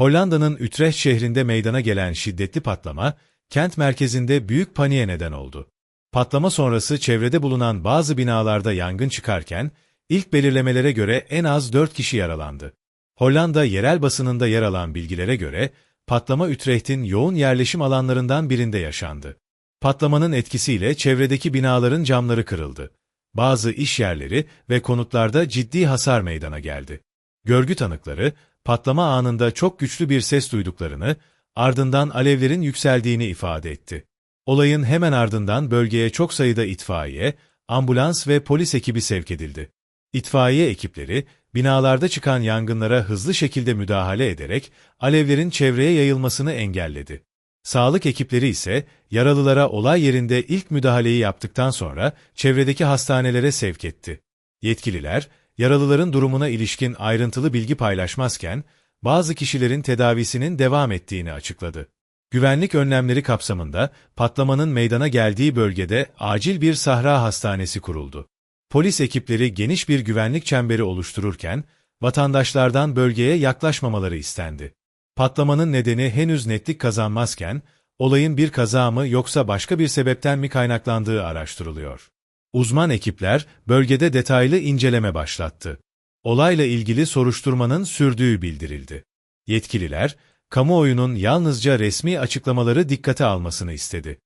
Hollanda'nın Utrecht şehrinde meydana gelen şiddetli patlama, kent merkezinde büyük paniğe neden oldu. Patlama sonrası çevrede bulunan bazı binalarda yangın çıkarken, ilk belirlemelere göre en az 4 kişi yaralandı. Hollanda yerel basınında yer alan bilgilere göre, patlama Utrecht'in yoğun yerleşim alanlarından birinde yaşandı. Patlamanın etkisiyle çevredeki binaların camları kırıldı. Bazı iş yerleri ve konutlarda ciddi hasar meydana geldi. Görgü tanıkları, patlama anında çok güçlü bir ses duyduklarını, ardından alevlerin yükseldiğini ifade etti. Olayın hemen ardından bölgeye çok sayıda itfaiye, ambulans ve polis ekibi sevk edildi. İtfaiye ekipleri, binalarda çıkan yangınlara hızlı şekilde müdahale ederek alevlerin çevreye yayılmasını engelledi. Sağlık ekipleri ise yaralılara olay yerinde ilk müdahaleyi yaptıktan sonra çevredeki hastanelere sevk etti. Yetkililer, yaralıların durumuna ilişkin ayrıntılı bilgi paylaşmazken, bazı kişilerin tedavisinin devam ettiğini açıkladı. Güvenlik önlemleri kapsamında patlamanın meydana geldiği bölgede acil bir sahra hastanesi kuruldu. Polis ekipleri geniş bir güvenlik çemberi oluştururken, vatandaşlardan bölgeye yaklaşmamaları istendi. Patlamanın nedeni henüz netlik kazanmazken, olayın bir kaza mı yoksa başka bir sebepten mi kaynaklandığı araştırılıyor. Uzman ekipler bölgede detaylı inceleme başlattı. Olayla ilgili soruşturmanın sürdüğü bildirildi. Yetkililer, kamuoyunun yalnızca resmi açıklamaları dikkate almasını istedi.